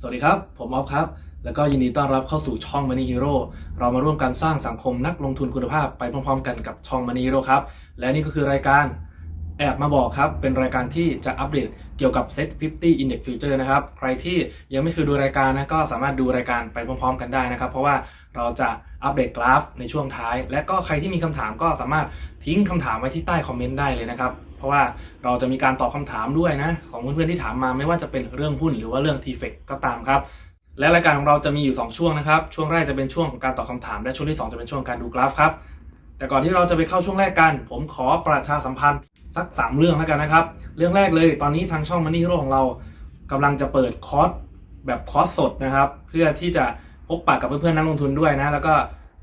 สวัสดีครับ ผมออฟครับ แล้วก็ยินดีต้อนรับเข้าสู่ช่อง Money Hero เรามาร่วมกันสร้างสังคมนักลงทุนคุณภาพไปพร้อมๆ กันกับช่อง Money Hero ครับ และนี่ก็คือรายการแอบมาบอกครับ เป็นรายการที่จะอัปเดตเกี่ยวกับ Set 50 Index Future นะครับ ใครที่ยังไม่เคยดูรายการนะก็สามารถดูรายการไปพร้อมๆ กันได้นะครับ เพราะว่าเราจะอัปเดตกราฟในช่วงท้าย และก็ใครที่มีคำถามก็สามารถทิ้งคำถามไว้ที่ใต้คอมเมนต์ได้เลยนะครับ ราะว่าเราจะมีการตอบคำถามด้วยนะ ของเพื่อนๆที่ถามมาไม่ว่าจะเป็นเรื่องหุ้นหรือว่าเรื่อง t f e c ก็ตามครับ และรายการของเราจะมีอยู่ 2 ช่วงนะครับ ช่วงแรกจะเป็นช่วงของการตอบคำถาม และช่วงที่ 2 จะเป็นช่วงการดูกราฟครับ แต่ก่อนที่เราจะไปเข้าช่วงแรกกัน ผมขอประชาสัมพันธ์สัก 3 เรื่องแล้วกันนะครับ เรื่องแรกเลยตอนนี้ทางช่อง Money Hero ของเรากำลังจะเปิดคอร์สแบบคอร์สสดนะครับ เพื่อที่จะพบปะกับเพื่อนๆนักลงทุนด้วยนะ แล้วก็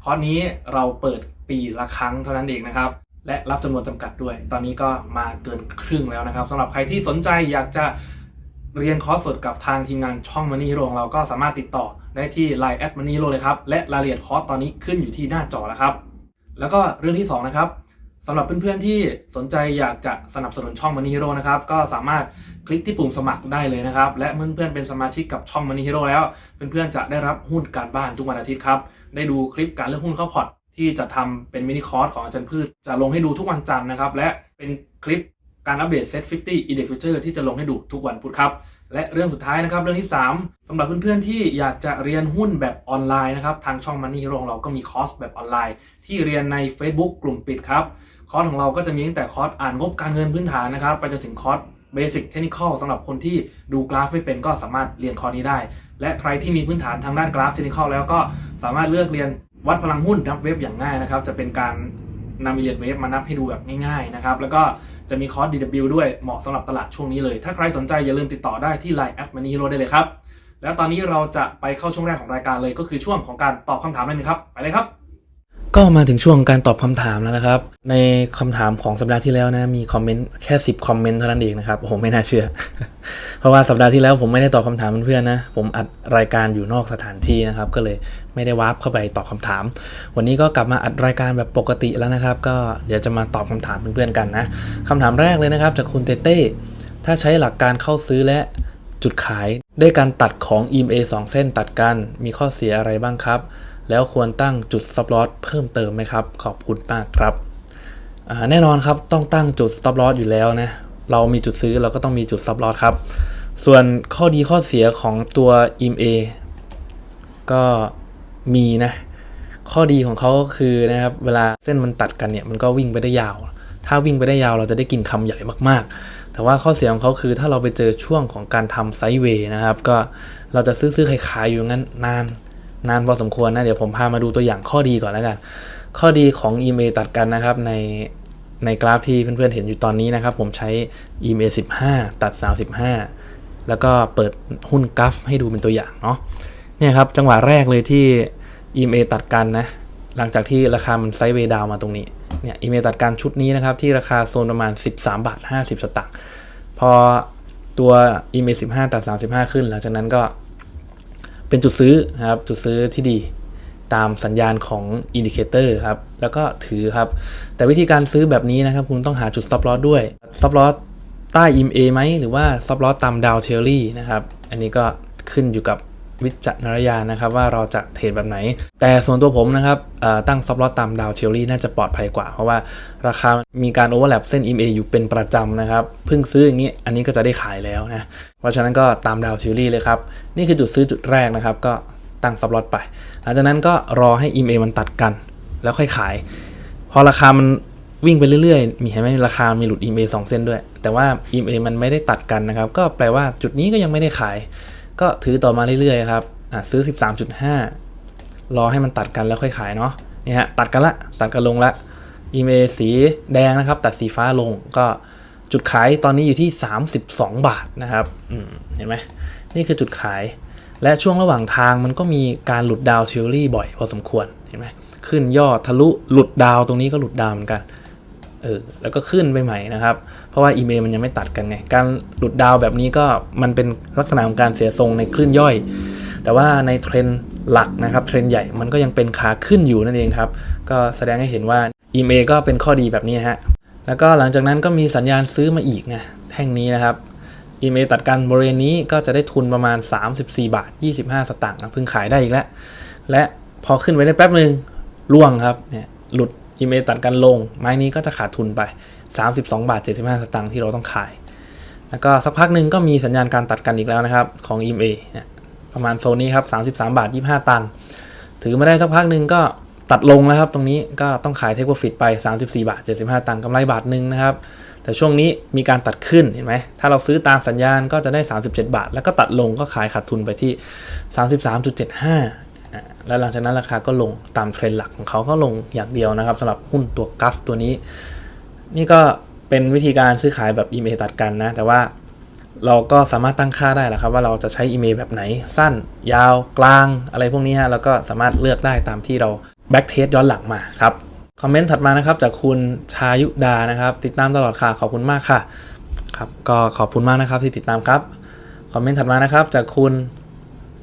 คอร์สนี้เราเปิดปีละครั้งเท่านั้นเองนะครับ และรับจำนวนจำกัดด้วย ตอนนี้ก็มาเกินครึ่งแล้วนะครับสำหรับใครที่สนใจอยากจะเรียนคอร์สสดกับทางทีมงานช่อง Money Hero ของเราก็สามารถติดต่อได้ที่ Line แอด Money Hero เลยครับ และรายละเอียดคอร์สตอนนี้ขึ้นอยู่ที่หน้าจอแล้วครับ แล้วก็เรื่องที่ 2 นะครับสำหรับเพื่อนๆที่สนใจอยากจะสนับสนุนช่อง Money Hero นะครับ ก็สามารถคลิกที่ปุ่มสมัครได้เลยนะครับ และเพื่อนๆเป็นสมาชิกกับช่อง Money Hero แล้ว เพื่อนๆจะได้รับหุ้นการบ้านทุกวันอาทิตย์ครับ ได้ดูคลิปการเลือกหุ้นเข้าพอร์ต ที่จะทำเป็นมินิคอร์สของอาจารย์พืช จะลงให้ดูทุกวันจันทร์นะครับ และเป็นคลิปการอัปเดต Set 50 Index Future ที่จะลงให้ดูทุกวันพุธครับ และเรื่องสุดท้ายนะครับ เรื่องที่ 3สำหรับเพื่อนๆที่อยากจะเรียนหุ้นแบบออนไลน์นะครับ ทางช่อง Money Hero ของเราก็มีคอร์สแบบออนไลน์ ที่เรียนใน Facebook กลุ่มปิดครับคอร์สของเราก็จะมีตั้งแต่คอร์สอ่านงบการเงินพื้นฐานนะครับ ไปจนถึงคอร์สเบสิ c เทคนิคอลสำหรับคนที่ดูกราฟไม่เป็นก็สามารถเรียนคอร์สนี้ได้ และใครที่มีพื้นฐานทางด้านกราฟเทคนิคอลแล้วก็สามารถเลือกเรียน วัดพลังหุ้นนับเว็บอย่างง่ายนะครับ จะเป็นการนำเลียนเว็บมานับให้ดูแบบง่ายๆนะครับ แล้วก็จะมีคอร์ส DW ด้วยเหมาะสำหรับตลาดช่วงนี้เลย ถ้าใครสนใจอย่าลืมติดต่อได้ที่ Line แอดมันนี่โรได้เลยครับ แล้วตอนนี้เราจะไปเข้าช่วงแรกของรายการเลยก็คือช่วงของการตอบคำถามนั่นเองครับ ไปเลยครับ ก็มาถึงช่วงการตอบคำถามแล้วนะครับ ในคำถามของสัปดาห์ที่แล้วนะ มีคอมเมนต์แค่ 10 คอมเมนต์เท่านั้นเองนะครับโอ้โหไม่น่าเชื่อ เพราะว่าสัปดาห์ที่แล้วผมไม่ได้ตอบคำถามเพื่อนๆนะ ผมอัดรายการอยู่นอกสถานที่นะครับ ก็เลยไม่ได้วาร์ปเข้าไปตอบคำถาม วันนี้ก็กลับมาอัดรายการแบบปกติแล้วนะครับ ก็เดี๋ยวจะมาตอบคำถามเพื่อนๆกันนะคำถามแรกเลยนะครับ จากคุณเต้เต้ถ้าใช้หลักการเข้าซื้อและจุดขายได้วยการตัดของ EMA 2 เส้นตัดกันมีข้อเสียอะไรบ้างครับ แล้วควรตั้งจุด stop loss เพิ่มเติมไหมครับ ขอบคุณมากครับแน่นอนครับต้องตั้งจุด stop loss อยู่แล้วนะเรามีจุดซื้อเราก็ต้องมีจุด stop loss ครับ ส่วนข้อดีข้อเสียของตัว EMA ก็มีนะข้อดีของเขาก็คือนะครับเวลาเส้นมันตัดกันเนี่ยมันก็วิ่งไปได้ยาว ถ้าวิ่งไปได้ยาวเราจะได้กินคำใหญ่มากๆ แต่ว่าข้อเสียของเขาคือถ้าเราไปเจอช่วงของการทำไซด์เวย์นะครับ ก็เราจะซื้อซื้อขายขายอยู่งั้นนาน นานพอสมควรนะเดี๋ยวผมพามาดูตัวอย่างข้อดีก่อนแล้วกันข้อดีของ EMA ตัดกันนะครับในในกราฟที่เพื่อนๆเห็นอยู่ตอนนี้นะครับ ผมใช้ EMA 15 ตัด 35 แล้วก็เปิดหุ้นกราฟให้ดูเป็นตัวอย่างเนาะเนี่ยครับจังหวะแรกเลยที่ EMA ตัดกันนะหลังจากที่ราคามันไซด์เวดาวมาตรงนี้เนี่ย EMA ตัดกันชุดนี้นะครับ ที่ราคาโซนประมาณ 13 บาท 50 สตางค์พอตัว EMA 15 ตัด 35 ขึ้น หลังจากนั้นก็ เป็นจุดซื้อนะครับจุดซื้อที่ดีตามสัญญาณของอินดิเคเตอร์ครับแล้วก็ถือครับ แต่วิธีการซื้อแบบนี้นะครับ คุณต้องหาจุด stop loss ด้วย stop loss ใต้ EMA ไหมหรือว่า stop loss ตามดาวเทอรี่นะครับ อันนี้ก็ขึ้นอยู่กับ วิจารณญาณนะครับว่าเราจะเทรดแบบไหน แต่ส่วนตัวผมนะครับตั้ง stop loss ตามดาวเทอรี่น่าจะปลอดภัยกว่า เพราะว่าราคามีการ overlap เส้น EMA อยู่เป็นประจำนะครับ เพิ่งซื้ออย่างนี้อันนี้ก็จะได้ขายแล้วนะ เพราะฉะนั้นก็ตามดาวเทอรี่เลยครับ นี่คือจุดซื้อจุดแรกนะครับ ก็ตั้ง stop loss ไป หลังจากนั้นก็รอให้ EMA มันตัดกัน แล้วค่อยขาย พอราคามันวิ่งไปเรื่อยๆ มีเห็นไหมราคา มีหลุด EMA 2 เส้นด้วย แต่ว่า EMA มันไม่ได้ตัดกันนะครับ ก็แปลว่าจุดนี้ก็ยังไม่ได้ขาย ก็ถือต่อมาเรื่อยๆครับอะซื้อ 13.5 รอให้มันตัดกันแล้วค่อยขายเนาะนี่ฮะตัดกันละตัดกันลงละ EMA สีแดงนะครับ ตัดสีฟ้าลงก็จุดขายตอนนี้อยู่ที่ 32 บาทนะครับอืมเห็นไหมนี่คือจุดขาย และช่วงระหว่างทางมันก็มีการหลุดดาวเทอรี่บ่อยพอสมควรเห็นไหมขึ้นยอดทะลุหลุดดาวตรงนี้ก็หลุดดาวเหมือนกันเออแล้วก็ขึ้นไปใหม่นะครับ เพราะว่าอีเมลมันยังไม่ตัดกันไง การหลุดดาวแบบนี้ก็มันเป็นลักษณะของการเสียทรงในคลื่นย่อย แต่ว่าในเทรนหลักนะครับ เทรนใหญ่มันก็ยังเป็นขาขึ้นอยู่นั่นเองครับ ก็แสดงให้เห็นว่า EMA ก็เป็นข้อดีแบบนี้ฮะ แล้วก็หลังจากนั้นก็มีสัญญาณซื้อมาอีกนะแท่งนี้นะครับอีเมตัดกันบริเวณนี้ก็จะได้ทุนประมาณ 34 บาท 25 สตางค์นะเพิ่งขายได้อีกแล้ว และพอขึ้นไปได้แป๊บหนึ่งล่วงครับเนี่ยหลุด อีเมตัดกันลง ไม้นี้ก็จะขาดทุนไป 32 บาท 75 สตางค์ที่เราต้องขาย แล้วก็สักพักหนึ่งก็มีสัญญาณการตัดกันอีกแล้วนะครับ ของ EMA เนี่ยประมาณโซนนี้ครับ 33 บาท 25 ตังค์ถือมาได้สักพักหนึ่งก็ตัดลงแล้วครับ ตรงนี้ก็ต้องขายเทคโปรฟิตไป 34 บาท 75 ตังค์กำไรบาทหนึ่งนะครับ แต่ช่วงนี้มีการตัดขึ้นเห็นไหม ถ้าเราซื้อตามสัญญาณก็จะได้ 37 บาท แล้วก็ตัดลงก็ขายขาดทุนไปที่ 33.75อ่า แล้วหลังจากนั้นราคาก็ลงตามเทรนด์หลักของเขาก็ลงอย่างเดียวนะครับสำหรับหุ้นตัวกัฟตัวนี้ นี่ก็เป็นวิธีการซื้อขายแบบ EMA ตัดกันนะ แต่ว่าเราก็สามารถตั้งค่าได้แหละครับ ว่าเราจะใช้ EMA แบบไหนสั้น ยาวกลางอะไรพวกนี้ฮะแล้วก็สามารถเลือกได้ตามที่เราแบ็กเทสย้อนหลังมาครับคอมเมนต์ถัดมานะครับจากคุณชายุดานะครับ ติดตามตลอดค่ะขอบคุณมากค่ะครับก็ขอบคุณมากนะครับที่ติดตามครับคอมเมนต์ถัดมานะครับจากคุณ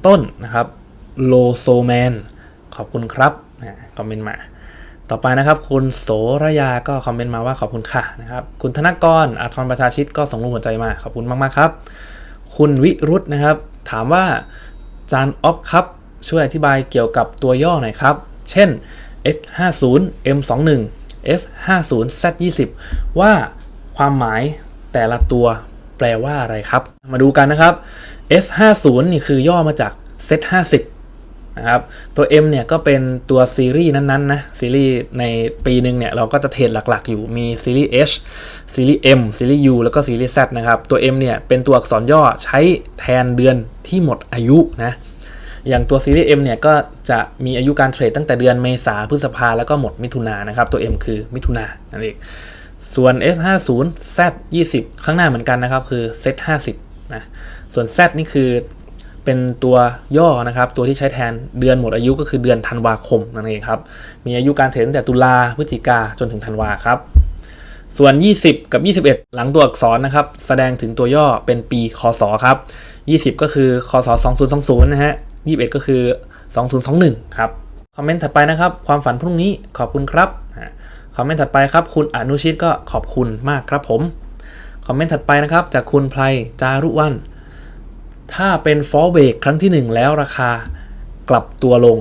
ต้นนะครับ โลโซแมนขอบคุณครับคอมเมนต์มา ต่อไปนะครับ คุณโสระยาก็คอมเมนต์มาว่าขอบคุณค่ะนะครับ คุณธนกรอาทรประชาชิตก็ส่งรูปหัวใจมา ขอบคุณมาก ๆ ครับ คุณวิรุธนะครับ ถามว่าจานออฟครับ ช่วยอธิบายเกี่ยวกับตัวย่อหน่อยครับ เช่น S50 M21 S50 Z20 ว่าความหมายแต่ละตัวแปลว่าอะไรครับ มาดูกันนะครับ S50 นี่คือย่อมาจาก Z50 นะครับตัว M เนี่ยก็เป็นตัวซีรีส์นั้นๆนะซีรีส์ในปีหนึ่งเนี่ยเราก็จะเทรดหลักๆ อยู่มีซีรีส์ H ซีรีส์ M ซีรีส์ U แล้วก็ซีรีส์ Z นะครับตัว M เนี่ยเป็นตัวอักษรย่อใช้แทนเดือนที่หมดอายุนะอย่างตัวซีรีส์ M เนี่ยก็จะมีอายุการเทรดตั้งแต่เดือนเมษาพฤษภาแล้วก็หมดมิถุนายนนะครับตัว M คือมิถุนายนนั่นเองส่วน S50 Z20 ข้างหน้าเหมือนกันนะครับคือ Z50 นะส่วน Z นี่คือ เป็นตัวย่อนะครับ ตัวที่ใช้แทนเดือนหมดอายุก็คือเดือนธันวาคมนั่นเองครับ มีอายุการเทรดตั้งแต่ตุลาพฤศจิกาจนถึงธันวาครับ ส่วน 20 กับ 21 หลังตัวอักษรนะครับ แสดงถึงตัวย่อเป็นปีคศครับ 20 ก็คือคศ2020นะฮะ21 ก็คือ 2021 ครับ คอมเมนต์ถัดไปนะครับ ความฝันพรุ่งนี้ขอบคุณครับคอมเมนต์ถัดไปครับ คุณอนุชิตก็ขอบคุณมากครับผม คอมเมนต์ถัดไปนะครับ จากคุณไพรจารุวัน ถ้าเป็นฟอลเบรกครั้งที่ 1 แล้วราคากลับตัวลง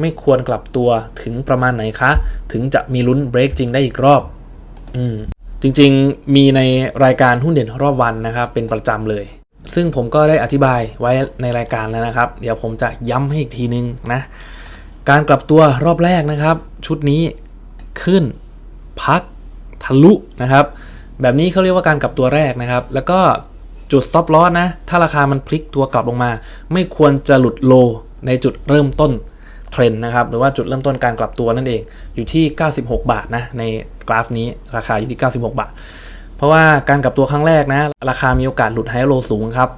ไม่ควรกลับตัวถึงประมาณไหนคะ ถึงจะมีลุ้นเบรกจริงได้อีกรอบ อืมจริงๆ มีในรายการหุ้นเด่นรอบวันนะครับ เป็นประจำเลย ซึ่งผมก็ได้อธิบายไว้ในรายการแล้วนะครับ เดี๋ยวผมจะย้ำให้อีกทีนึงนะ การกลับตัวรอบแรกนะครับ ชุดนี้ขึ้นพักทะลุนะครับ แบบนี้เขาเรียกว่าการกลับตัวแรกนะครับ แล้วก็ จุด stop loss นะ ถ้าราคามันพลิกตัวกลับลงมา ไม่ควรจะหลุดโลในจุดเริ่มต้นเทรนนะครับ หรือว่าจุดเริ่มต้นการกลับตัวนั่นเอง อยู่ที่ 96 บาทนะ ในกราฟนี้ราคาอยู่ที่ 96 บาท เพราะว่าการกลับตัวครั้งแรกนะ ราคามีโอกาสหลุดไฮโลสูงครับ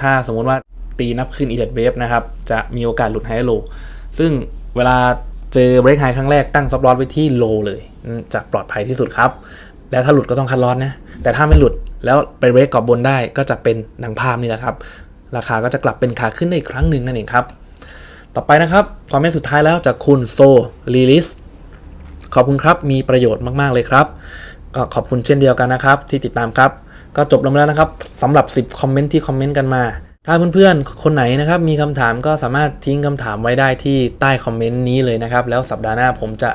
ถ้าสมมติว่าตีนับขึ้น e 7 wave นะครับ จะมีโอกาสหลุดไฮโล ซึ่งเวลาเจอเบรกไฮครั้งแรกตั้งซับลอสไว้ที่โลเลย จะปลอดภัยที่สุดครับ แล้วถ้าหลุดก็ต้องคัดลอสนะแต่ถ้าไม่หลุดแล้วไปเบรกกรอบบนได้ก็จะเป็นดังภาพนี่แหละครับ ราคาก็จะกลับเป็นขาขึ้นได้อีกครั้งหนึ่งนั่นเองครับ ต่อไปนะครับคอมเมนสุดท้ายแล้วจากคุณโซลีลิสขอบคุณครับมีประโยชน์มาก ๆ เลยครับ ก็ขอบคุณเช่นเดียวกันนะครับ ที่ติดตามครับ ก็จบลงแล้วนะครับสำหรับ 10 คอมเมนต์ที่คอมเมนต์กันมา ถ้าเพื่อนๆ คนไหนนะครับมีคำถามก็สามารถทิ้งคำถามไว้ได้ที่ใต้คอมเมนต์นี้เลยนะครับ แล้วสัปดาห์หน้าผมจะ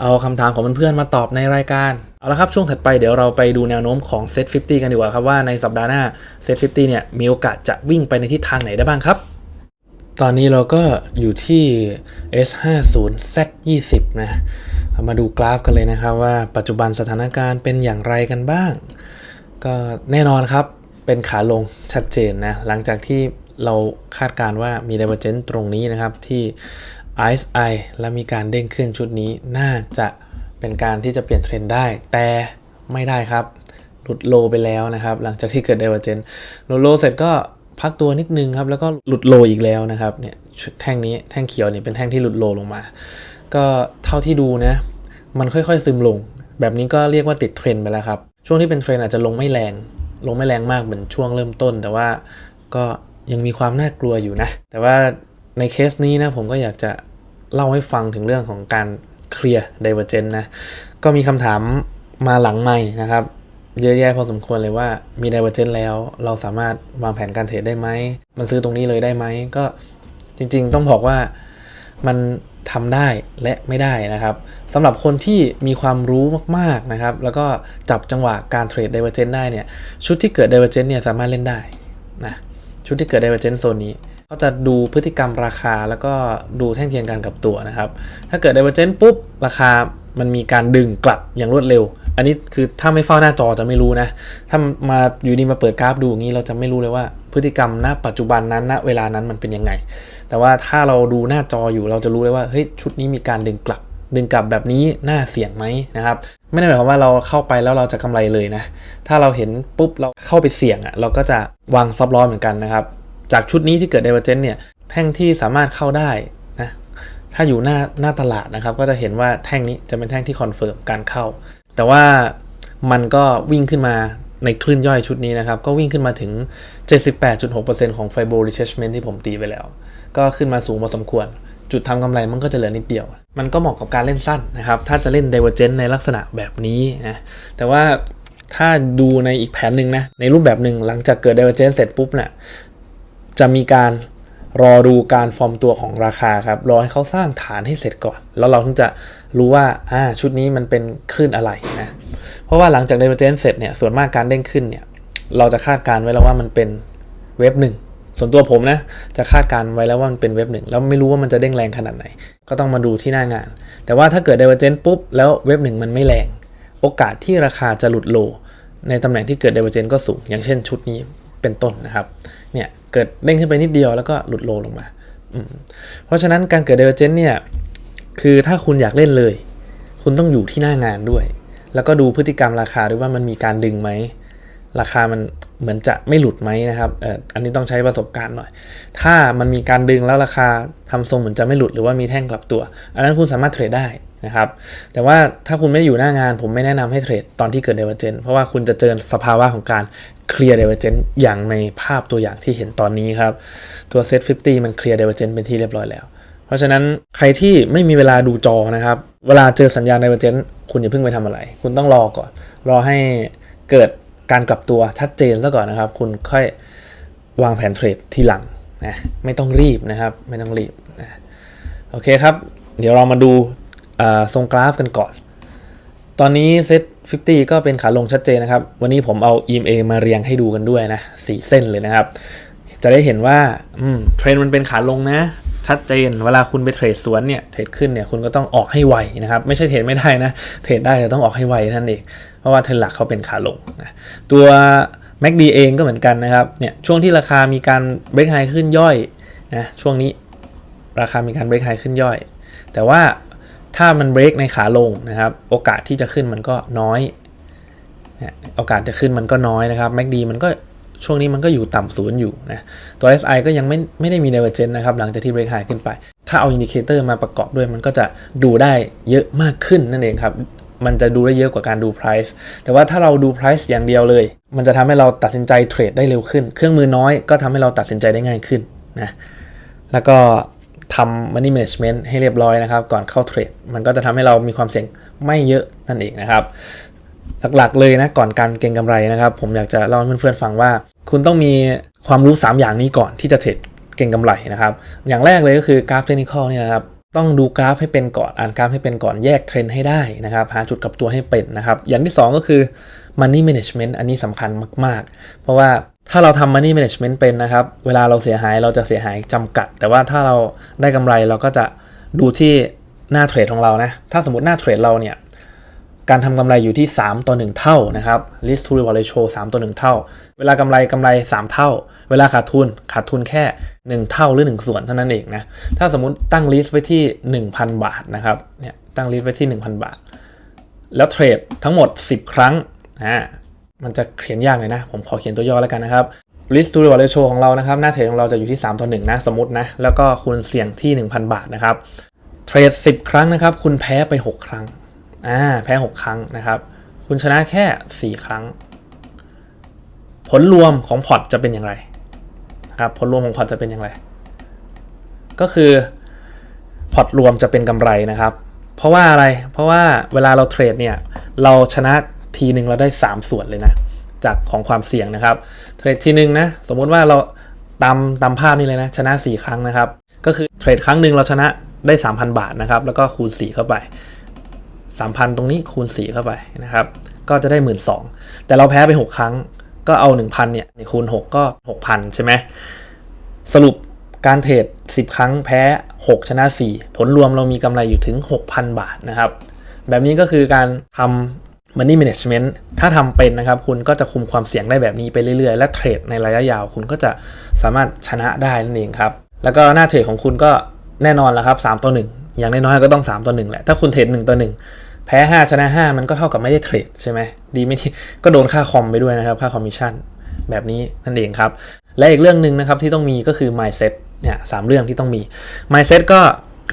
เอาคำถามของเพื่อนๆมาตอบในรายการ เอาละครับช่วงถัดไปเดี๋ยวเราไปดูแนวโน้มของ Set 50 กันดีกว่าครับว่าในสัปดาห์หน้า Set 50 เนี่ยมีโอกาสจะวิ่งไปในทิศทางไหนได้บ้างครับ ตอนนี้เราก็อยู่ที่ S50 Z20 นะมาดูกราฟกันเลยนะครับว่าปัจจุบันสถานการณ์เป็นอย่างไรกันบ้าง ก็แน่นอนครับ เป็นขาลงชัดเจนนะ หลังจากที่เราคาดการณ์ว่ามี divergence ตรงนี้นะครับที่ RSI และมีการเด้งขึ้นชุดนี้น่าจะเป็นการที่จะเปลี่ยนเทรนด์ได้ แต่ไม่ได้ครับ หลุดโลไปแล้วนะครับ หลังจากที่เกิด divergence หลุดโลเสร็จก็พักตัวนิดนึงครับ แล้วก็หลุดโลอีกแล้วนะครับเนี่ยแท่งนี้แท่งเขียวเนี่ยเป็นแท่งที่หลุดโลลงมา ก็เท่าที่ดูนะ มันค่อยๆซึมลง แบบนี้ก็เรียกว่าติดเทรนด์ไปแล้วครับ ช่วงที่เป็นเทรนด์อาจจะลงไม่แรง ลงไม่แรงมากเหมือนช่วงเริ่มต้น แต่ว่าก็ยังมีความน่ากลัวอยู่นะ แต่ว่าในเคสนี้นะผมก็อยากจะเล่าให้ฟังถึงเรื่องของการเคลียร์ divergence นะ ก็มีคำถามมาหลังใหม่นะครับ เยอะแยะพอสมควรเลยว่ามี divergence แล้ว เราสามารถวางแผนการเทรดได้ไหม มันซื้อตรงนี้เลยได้ไหม ก็จริงๆต้องบอกว่ามัน ทำได้และไม่ได้นะครับสำหรับคนที่มีความรู้มากๆนะครับ แล้วก็จับจังหวะการเทรด divergence ได้เนี่ยชุดที่เกิด divergence เนี่ยสามารถเล่นได้นะชุดที่เกิด divergence โซนนี้เขาจะดูพฤติกรรมราคาแล้วก็ดูแท่งเทียนการกลับตัวนะครับ ถ้าเกิด divergence ปุ๊บราคามันมีการดึงกลับอย่างรวดเร็ว อันนี้คือถ้าไม่เฝ้าหน้าจอจะไม่รู้นะ ถ้ามาอยู่ดีมาเปิดกราฟดูอย่างนี้เราจะไม่รู้เลยว่าพฤติกรรมณ ปัจจุบันนั้นณเวลานั้นมันเป็นยังไง แต่ว่าถ้าเราดูหน้าจออยู่เราจะรู้เลยว่าเฮ้ยชุดนี้มีการดึงกลับ ดึงกลับแบบนี้น่าเสี่ยงไหมนะครับไม่ได้หมายความว่าเราเข้าไปแล้วเราจะกำไรเลยนะ ถ้าเราเห็นปุ๊บเราเข้าไปเสี่ยงอะ่ะเราก็จะวางซับลอเหมือนกันนะครับ จากชุดนี้ที่เกิด divergence เนี่ยแท่งที่สามารถเข้าได้นะถ้าอยู่หน้าหน้าตลาดนะครับ ก็จะเห็นว่าแท่งนี้จะเป็นแท่งที่คอนเฟิร์มการเข้า แต่ว่ามันก็วิ่งขึ้นมาในคลื่นย่อยชุดนี้นะครับ ก็วิ่งขึ้นมาถึง 78.6%ของ Fibo Retracement ที่ผมตีไปแล้ว ก็ขึ้นมาสูงพอสมควร จุดทำกำไรมันก็จะเหลือนิดเดียว มันก็เหมาะกับการเล่นสั้นนะครับ ถ้าจะเล่น Divergence ในลักษณะแบบนี้นะ แต่ว่าถ้าดูในอีกแผนหนึ่งนะ ในรูปแบบหนึ่งหลังจากเกิด Divergence เสร็จปุ๊บเนี่ยจะมีการรอดูการฟอร์มตัวของราคาครับ รอให้เขาสร้างฐานให้เสร็จก่อน แล้วเราถึงจะรู้ว่าอ่าชุดนี้มันเป็นคลื่นอะไรนะ เพราะว่าหลังจาก Divergence เสร็จเนี่ย ส่วนมากการเด้งขึ้นเนี่ย เราจะคาดการณ์ไว้แล้วว่ามันเป็นเว็บหนึ่ง ส่วนตัวผมนะจะคาดการณ์ไว้แล้วว่ามันเป็นเว็บหนึ่งแล้วไม่รู้ว่ามันจะเด้งแรงขนาดไหน ก็ต้องมาดูที่หน้างาน แต่ว่าถ้าเกิด Divergence ปุ๊บแล้วเว็บหนึ่งมันไม่แรง โอกาสที่ราคาจะหลุดโล ในตำแหน่งที่เกิด Divergence ก็สูง อย่างเช่นชุดนี้เป็นต้นนะครับเนี่ยเกิดเด้งขึ้นไปนิดเดียวแล้วก็หลุดโลลงมาเพราะฉะนั้นการเกิด Divergence เนี่ยคือถ้าคุณอยากเล่นเลย คุณต้องอยู่ที่หน้างานด้วย แล้วก็ดูพฤติกรรมราคาด้วยว่ามันมีการดึงไหมราคามัน เหมือนจะไม่หลุดไหมนะครับเอ่ออันนี้ต้องใช้ประสบการณ์หน่อย ถ้ามันมีการดึงแล้วราคาทำทรงเหมือนจะไม่หลุดหรือว่ามีแท่งกลับตัว อันนั้นคุณสามารถเทรดได้นะครับ แต่ว่าถ้าคุณไม่อยู่หน้างาน ผมไม่แนะนำให้เทรดตอนที่เกิด Divergence เพราะว่าคุณจะเจอสภาวะของการเคลียร์ Divergence อย่างในภาพตัวอย่างที่เห็นตอนนี้ครับ ตัว Set 50 มันเคลียร์ Divergence เป็นที่เรียบร้อยแล้ว เพราะฉะนั้นใครที่ไม่มีเวลาดูจอนะครับ เวลาเจอสัญญาณ Divergence คุณอย่าเพิ่งไปทำอะไร คุณต้องรอก่อน รอให้เกิด การกลับตัวชัดเจนซะก่อนนะครับ คุณค่อยวางแผนเทรดทีหลังนะไม่ต้องรีบนะครับ ไม่ต้องรีบนะโอเคครับ เดี๋ยวเรามาดูทรงกราฟกันก่อน ตอนนี้เซ็ต50 ก็เป็นขาลงชัดเจนนะครับ วันนี้ผมเอา EMA มาเรียงให้ดูกันด้วยนะสีเส้นเลยนะครับ จะได้เห็นว่าอืมเทรนด์มันเป็นขาลงนะ ชัดเจน เวลาคุณไปเทรดสวนเนี่ย เทรดขึ้นเนี่ย คุณก็ต้องออกให้ไวนะครับ ไม่ใช่เทรดไม่ได้นะ เทรดได้แต่ต้องออกให้ไวนั่นเอง ราะว่าเทรนหลักเขาเป็นขาลงนะตัว MACD เองก็เหมือนกันนะครับเนี่ยช่วงที่ราคามีการเบรกไฮขึ้นย่อยนะช่วงนี้ราคามีการเบรกไฮขึ้นย่อย แต่ว่าถ้ามันเบรกในขาลงนะครับ โอกาสที่จะขึ้นมันก็น้อยนะโอกาสจะขึ้นมันก็น้อยนะครับ MACD มันก็ช่วงนี้มันก็อยู่ต่ำศูนย์อยู่นะตัว SI ก็ยังไม่ไม่ได้มี divergence นะครับ หลังจากที่ break high ขึ้นไป ถ้าเอา indicator มาประกอบด้วยมันก็จะดูได้เยอะมากขึ้นนั่นเองครับ มันจะดูได้เยอะกว่าการดู price แต่ว่าถ้าเราดู price อย่างเดียวเลย มันจะทำให้เราตัดสินใจเทรดได้เร็วขึ้น เครื่องมือน้อยก็ทำให้เราตัดสินใจได้ง่ายขึ้นนะแล้วก็ทำ money management ให้เรียบร้อยนะครับ ก่อนเข้าเทรด มันก็จะทำให้เรามีความเสี่ยงไม่เยอะนั่นเองนะครับหลักๆเลยนะก่อนการเก็งกำไรนะครับ ผมอยากจะเล่าให้เพื่อนๆฟังว่า คุณต้องมีความรู้ 3 อย่างนี้ก่อนที่จะเทรดเก็งกำไรนะครับ อย่างแรกเลยก็คือกราฟเทคนิคเนี่ยนะครับ ต้องดูกราฟให้เป็นก่อนอ่านกราฟให้เป็นก่อนแยกเทรนด์ให้ได้นะครับหาจุดกลับตัวให้เป็นนะครับ อย่างที่ 2 ก็คือ money management อันนี้สำคัญมาก ๆ เพราะว่าถ้าเราทำ money management เป็นนะครับ เวลาเราเสียหายเราจะเสียหายจำกัด แต่ว่าถ้าเราได้กำไรเราก็จะดูที่หน้าเทรดของเรานะ ถ้าสมมติหน้าเทรดเราเนี่ย การทำกำไรอยู่ที่ 3 ต่อ 1 เท่านะครับ risk to reward ratio 3 ต่อ 1 เท่า เวลากำไรกำไร 3 เท่า เวลาขาดทุนขาดทุนแค่ 1 เท่าหรือ 1 ส่วนเท่านั้นเองนะ ถ้าสมมุติตั้ง risk ไว้ที่ 1,000 บาทนะครับเนี่ยตั้ง risk ไว้ที่ 1,000 บาท แล้วเทรดทั้งหมด 10 ครั้งอ่ามันจะเขียนยากเลยนะ ผมขอเขียนตัวย่อแล้วกันนะครับ risk to reward ratio ของเรานะครับหน้าเทรดของเราจะอยู่ที่ 3 ต่อ 1 นะสมมตินะแล้วก็คุณเสี่ยงที่ 1,000 บาทนะครับเทรด10 ครั้งนะครับคุณแพ้ไป 6 ครั้ง อ่าแพ้ 6 ครั้งนะครับ คุณชนะแค่ 4 ครั้ง ผลรวมของพอร์ตจะเป็นอย่างไรนะครับผลรวมของพอร์ตจะเป็นอย่างไร ก็คือพอร์ตรวมจะเป็นกำไรนะครับ เพราะว่าอะไรเพราะว่าเวลาเราเทรดเนี่ยเราชนะทีหนึ่งเราได้ 3 ส่วนเลยนะจากของความเสี่ยงนะครับเทรดทีหนึ่งนะสมมุติว่าเราตามตามภาพนี้เลยนะชนะ 4 ครั้งนะครับ ก็คือเทรดครั้งหนึ่งเราชนะได้ 3,000 บาทนะครับ แล้วก็คูณ 4 เข้าไป 3,000 ตรงนี้คูณ 4 เข้าไปนะครับ ก็จะได้ 1 2ื่นแต่เราแพ้ไป 6 ครั้ง ก็เอา 1,000 เนี่ยคูณ 6 ก็ 6,000 ใช่ไหม สรุปการเทรด 10 ครั้งแพ้ 6 ชนะ 4 ผลรวมเรามีกำไรอยู่ถึง 6,000 บาทนะครับ แบบนี้ก็คือการทำ money management ถ้าทำเป็นนะครับ คุณก็จะคุมความเสี่ยงได้แบบนี้ไปเรื่อยๆ และเทรดในระยะยาว คุณก็จะสามารถชนะได้นั่นเองครับ แล้วก็หน้าเทรดของคุณก็แน่นอนแล้วครับ3ต่อ1อย่างน้อยๆก็ต้อง 3 ต่อ1แหละ ถ้าคุณเทรด1ต่อ1 แพ้ 5 ชนะ 5 มันก็เท่ากับไม่ได้เทรดใช่ไหมดีไม่ดีก็โดนค่าคอมไปด้วยนะครับค่าคอมมิชชั่นแบบนี้นั่นเองครับ และอีกเรื่องหนึ่งนะครับที่ต้องมีก็คือ mindset เนี่ยสามเรื่องที่ต้องมี mindset ก็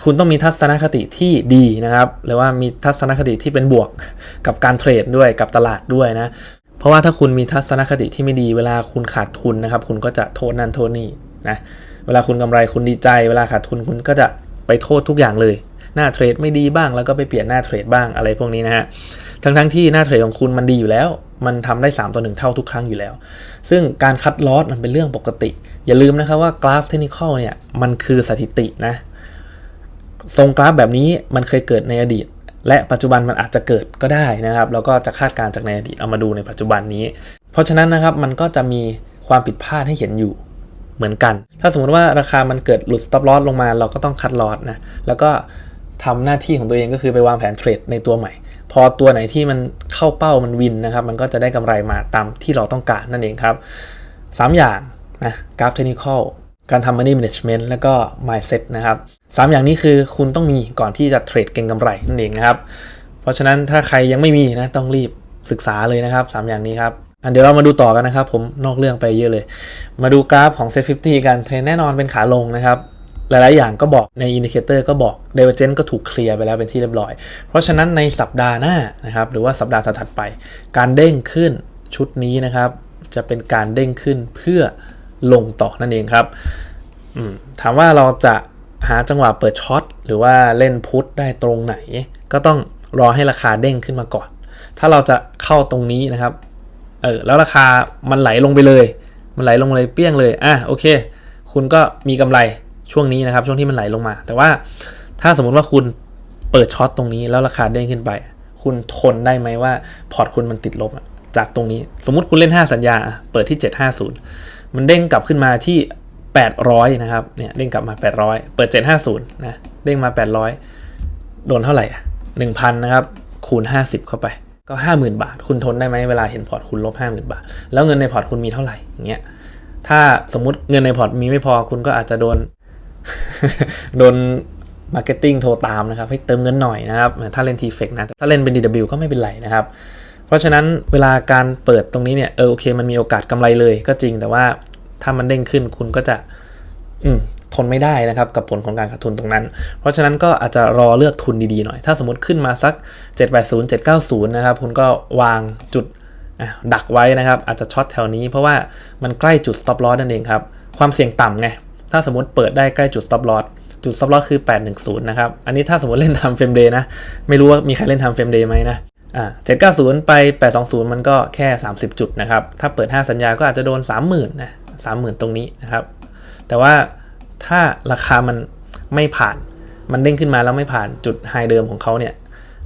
คุณต้องมีทัศนคติที่ดีนะครับหรือว่ามีทัศนคติที่เป็นบวกกับการเทรดด้วยกับตลาดด้วยนะ เพราะว่าถ้าคุณมีทัศนคติที่ไม่ดี เวลาคุณขาดทุนนะครับ คุณก็จะโทษนั่นโทษนี่นะเวลาคุณกำไรคุณดีใจ เวลาขาดทุนคุณก็จะไปโทษทุกอย่างเลย หน้าเทรดไม่ดีบ้าง แล้วก็ไปเปลี่ยนหน้าเทรดบ้างอะไรพวกนี้นะฮะทั้งทั้งๆที่หน้าเทรดของคุณมันดีอยู่แล้ว มันทำได้ 3 ต่อ 1 เท่าทุกครั้งอยู่แล้ว ซึ่งการคัดลอสมันเป็นเรื่องปกติ อย่าลืมนะครับว่ากราฟเทคนิคอลเนี่ยมันคือสถิตินะทรงกราฟแบบนี้มันเคยเกิดในอดีต และปัจจุบันมันอาจจะเกิดก็ได้นะครับแล้วก็จะคาดการณ์จากในอดีตเอามาดูในปัจจุบันนี้ เพราะฉะนั้นนะครับมันก็จะมีความผิดพลาดให้เห็นอยู่เหมือนกัน ถ้าสมมติว่าราคามันเกิดหลุด stop loss ลงมาเราก็ต้องคัดลอสนะแล้วก็ ทำหน้าที่ของตัวเองก็คือไปวางแผนเทรดในตัวใหม่ พอตัวไหนที่มันเข้าเป้ามันวินนะครับ มันก็จะได้กำไรมาตามที่เราต้องการนั่นเองครับ 3 อย่างนะกราฟเทคนิคอลการทำ money management แล้วก็ mindset นะครับ3อย่างนี้คือคุณต้องมีก่อนที่จะเทรดเก็งกำไรนั่นเองนะครับ เพราะฉะนั้นถ้าใครยังไม่มีนะต้องรีบศึกษาเลยนะครับ 3 อย่างนี้ครับอันเดี๋ยวเรามาดูต่อกันนะครับ ผมนอกเรื่องไปเยอะเลย มาดูกราฟของ Set 50กันเทรนแน่นอนเป็นขาลงนะครับ หลาย ๆ อย่างก็บอกในอินดิเคเตอร์ก็บอก Divergence ก็ถูกเคลียร์ไปแล้วเป็นที่เรียบร้อย เพราะฉะนั้นในสัปดาห์หน้านะครับหรือว่าสัปดาห์ถัดไป การเด้งขึ้นชุดนี้นะครับ จะเป็นการเด้งขึ้นเพื่อลงต่อนั่นเองครับถามว่าเราจะหาจังหวะเปิดช็อตหรือว่าเล่นพุทได้ตรงไหน ก็ต้องรอให้ราคาเด้งขึ้นมาก่อน ถ้าเราจะเข้าตรงนี้นะครับเออแล้วราคามันไหลลงไปเลย มันไหลลงเลยเปี้ยงเลยอะโอเค คุณก็มีกำไร ช่วงนี้นะครับช่วงที่มันไหลลงมา แต่ว่าถ้าสมมุติว่าคุณเปิดช็อตตรงนี้แล้วราคาเด้งขึ้นไป คุณทนได้ไหมว่าพอร์ตคุณมันติดลบจากตรงนี้ สมมติคุณเล่น 5 สัญญา เปิดที่ 750 มันเด้งกลับขึ้นมาที่ 800 นะครับเนี่ยเด้งกลับมา 800 เปิด 750นะเด้งมา 800 โดนเท่าไหร่อะ1,000นะครับคูณ 50 เข้าไปก็ 50,000 บาท คุณทนได้ไหมเวลาเห็นพอร์ตคุณลบ 50,000 บาท แล้วเงินในพอร์ตคุณมีเท่าไหร่อย่างเงี้ยถ้าสมมติเงินในพอร์ตมีไม่พอคุณก็อาจจะโดน โดนมาร์เก็ตติ้งโทรตามนะครับให้เติมเงินหน่อยนะครับ ถ้าเล่นทีเฟกนะถ้าเล่นเป็น DW ก็ไม่เป็นไรนะครับ เพราะฉะนั้นเวลาการเปิดตรงนี้เนี่ยเออโอเค มันมีโอกาสกำไรเลยก็จริงแต่ว่าถ้ามันเด้งขึ้นคุณก็จะอืทนไม่ได้นะครับกับผลของการขาดทุนตรงนั้น เพราะฉะนั้นก็อาจจะรอเลือกทุนดีๆหน่อย ถ้าสมมติขึ้นมาสัก 780 790 นะครับ คุณก็วางจุดดักไว้นะครับ อาจจะช็อตแถวนี้เพราะว่ามันใกล้จุด stop loss นั่นเองครับ ความเสี่ยงต่ำไง ถ้าสมมติเปิดได้ใกล้จุด stop loss จุด stop loss คือ 810 นะครับ อันนี้ถ้าสมมติเล่นทำเฟรมเดย์นะ ไม่รู้ว่ามีใครเล่นทำเฟรมเดย์ไหมนะอ่า790 ไป 820 มันก็แค่ 30 จุดนะครับ ถ้าเปิด 5 สัญญาก็อาจจะโดน 30,000นะ30,000 ตรงนี้นะครับ แต่ว่าถ้าราคามันไม่ผ่าน มันเด้งขึ้นมาแล้วไม่ผ่านจุดไฮเดิมของเขาเนี่ย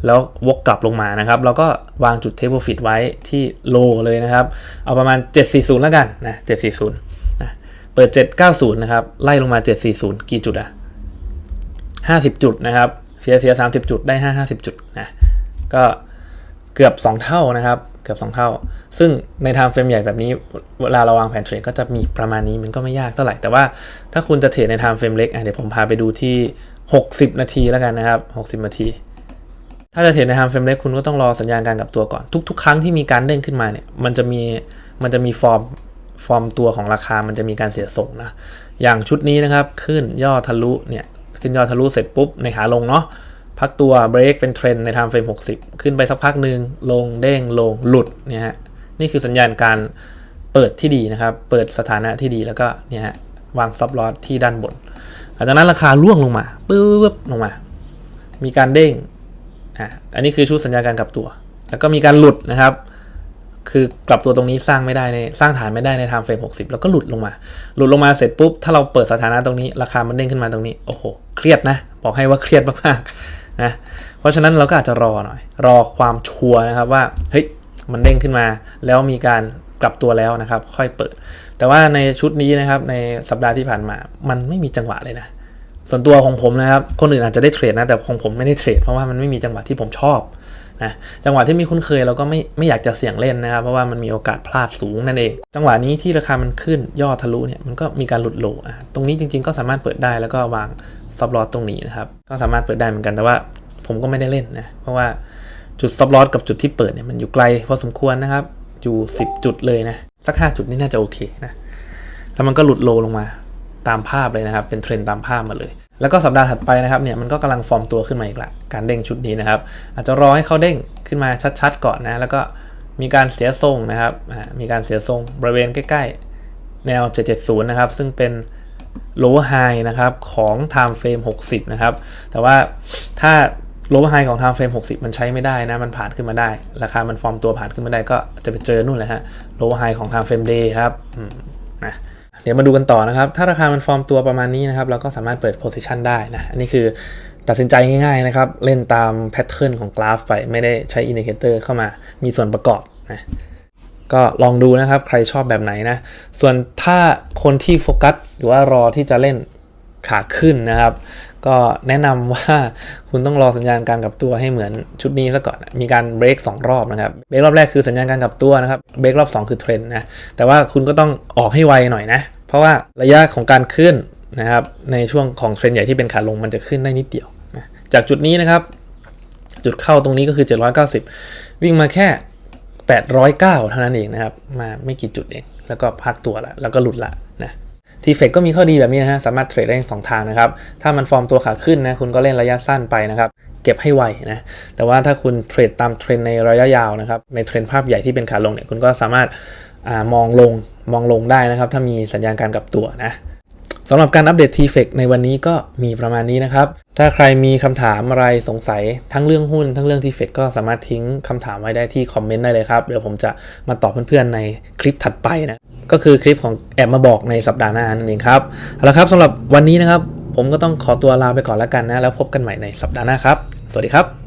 แล้ววกกลับลงมานะครับเราก็วางจุดเทปโปรฟิตไว้ที่โลเลยนะครับ เอาประมาณ 740 แล้วกันนะ740 เปิด 790 นะครับ ไล่ลงมา 740 กี่จุดอะ50 จุดนะครับ เสียเสีย30 จุดได้ 5 50 จุดนะ ก็เกือบ 2 เท่านะครับ เกือบ 2 เท่า ซึ่งในไทม์เฟรมใหญ่แบบนี้ เวลาเราวางแผนเทรดก็จะมีประมาณนี้มันก็ไม่ยากเท่าไหร่ แต่ว่าถ้าคุณจะเทรดในไทม์เฟรมเล็ก เดี๋ยวผมพาไปดูที่ 60 นาทีแล้วกันนะครับ 60 นาทีถ้าจะเทรดในไทม์เฟรมเล็กคุณก็ต้องรอสัญญาณการกลับตัวก่อน ทุก ๆ ครั้งที่มีการเด้งขึ้นมาเนี่ยมันจะมีมันจะมีฟอร์ม ฟอร์มตัวของราคามันจะมีการเสียส่งนะ อย่างชุดนี้นะครับ ขึ้นย่อทะลุเนี่ย ขึ้นย่อทะลุเสร็จปุ๊บในขาลงเนาะ พักตัวเบรกเป็นเทรนในไทม์เฟรม60 ขึ้นไปสักพักหนึ่งลงเด้งลงหลุดเนี่ยฮะ นี่คือสัญญาณการเปิดที่ดีนะครับ เปิดสถานะที่ดีแล้วก็เนี่ยฮะวางซับลอสที่ด้านบนหลังจากนั้นราคาล่วงลงมาปึ๊บลงมา มีการเด้งอะอันนี้คือชุดสัญญาการกลับตัว แล้วก็มีการหลุดนะครับ คือกลับตัวตรงนี้สร้างไม่ได้ในสร้างฐานไม่ได้ใน time frame 60 แล้วก็หลุดลงมา หลุดลงมาเสร็จปุ๊บ ถ้าเราเปิดสถานะตรงนี้ราคามันเด้งขึ้นมาตรงนี้ โอ้โห เครียดนะ บอกให้ว่าเครียดมากๆนะ เพราะฉะนั้นเราก็อาจจะรอหน่อย รอความชัวร์นะครับว่า เฮ้ย มันเด้งขึ้นมา แล้วมีการกลับตัวแล้วนะครับ ค่อยเปิด แต่ว่าในชุดนี้นะครับ ในสัปดาห์ที่ผ่านมา มันไม่มีจังหวะเลยนะ ส่วนตัวของผมนะครับ คนอื่นอาจจะได้เทรดนะ แต่ของผมไม่ได้เทรด เพราะว่ามันไม่มีจังหวะที่ผมชอบ นะจังหวะที่มีคุ้นเคยเราก็ไม่ไม่อยากจะเสี่ยงเล่นนะครับ เพราะว่ามันมีโอกาสพลาดสูงนั่นเอง จังหวะนี้ที่ราคามันขึ้นย่อทะลุเนี่ยมันก็มีการหลุดโลอะตรงนี้จริง ๆ ก็สามารถเปิดได้แล้วก็วางซับลอตตรงนี้นะครับก็สามารถเปิดได้เหมือนกันแต่ว่าผมก็ไม่ได้เล่นนะเพราะว่าจุดซับลอตกับจุดที่เปิดเนี่ยมันอยู่ไกลพอสมควรนะครับอยู่ 10 จุดเลยนะสัก 5 จุดนี่น่าจะโอเคนะแล้วมันก็หลุดโลลงมา ตามภาพเลยนะครับ เป็นเทรนตามภาพมาเลย แล้วก็สัปดาห์ถัดไปนะครับเนี่ยมันก็กำลังฟอร์มตัวขึ้นมาอีกละการเด้งชุดนี้นะครับ อาจจะรอให้เขาเด้งขึ้นมาชัดๆก่อนนะแล้วก็มีการเสียทรงนะครับมีการเสียทรงบริเวณใกล้ๆ แนว 770 นะครับ ซึ่งเป็น lower high นะครับของ time frame 60 นะครับ แต่ว่าถ้า lower high ของ time frame 60 มันใช้ไม่ได้นะ มันผ่านขึ้นมาได้ ราคามันฟอร์มตัวผ่านขึ้นมาได้ก็จะไปเจอนู่นแหละฮะ lower high ของ time frame day ครับนะ ดี๋ยวมาดูกันต่อนะครับ ถ้าราคามันฟอร์มตัวประมาณนี้นะครับ เราก็สามารถเปิด position ได้นะ อันนี้คือตัดสินใจง่ายๆนะครับ เล่นตามแพทเทิร์นของกราฟไป ไม่ได้ใช้อินดิเคเตอร์เข้ามามีส่วนประกอบนะก็ลองดูนะครับใครชอบแบบไหนนะ ส่วนถ้าคนที่โฟกัสหรือว่ารอที่จะเล่นขาขึ้นนะครับ ก็แนะนำว่าคุณต้องรอสัญญาณการกลับตัวให้เหมือนชุดนี้ซะก่อน มีการเบรก2รอบนะครับ เบรกรอบแรกคือสัญญาณการกลับตัวนะครับ เบรกรอบ 2 คือเทรนด์นะ แต่ว่าคุณก็ต้องออกให้ไวหน่อยนะ เพราะว่าระยะของการขึ้นนะครับในช่วงของเทรนใหญ่ที่เป็นขาลงมันจะขึ้นได้นิดเดียว จากจุดนี้นะครับ จุดเข้าตรงนี้ก็คือ 790 วิ่งมาแค่ 809 เท่านั้นเองนะครับ มาไม่กี่จุดเอง แล้วก็พักตัวละ แล้วก็หลุดละนะทีเฟกก็มีข้อดีแบบนี้นะฮะ สามารถเทรดได้ทั้งสองทางนะครับ ถ้ามันฟอร์มตัวขาขึ้นนะ คุณก็เล่นระยะสั้นไปนะครับ เก็บให้ไวนะ แต่ว่าถ้าคุณเทรดตามเทรนในระยะยาวนะครับ ในเทรนภาพใหญ่ที่เป็นขาลงเนี่ย คุณก็สามารถอามองลง มองลงได้นะครับ ถ้ามีสัญญาณการกลับตัวนะสำหรับการอัปเดต t f e c ในวันนี้ก็มีประมาณนี้นะครับ ถ้าใครมีคำถามอะไรสงสัยทั้งเรื่องหุ้น ทั้งเรื่อง t f e c ก็สามารถทิ้งคำถามไว้ได้ที่คอมเมนต์ได้เลยครับ เดี๋ยวผมจะมาตอบเพื่อนๆในคลิปถัดไปนะ ก็คือคลิปของแอบมาบอกในสัปดาห์หน้านั่นเองครับ เอาละครับสำหรับวันนี้นะครับ ผมก็ต้องขอตัวลาไปก่อนแล้วกันนะ แล้วพบกันใหม่ในสัปดาห์หน้าครับ สวัสดีครับ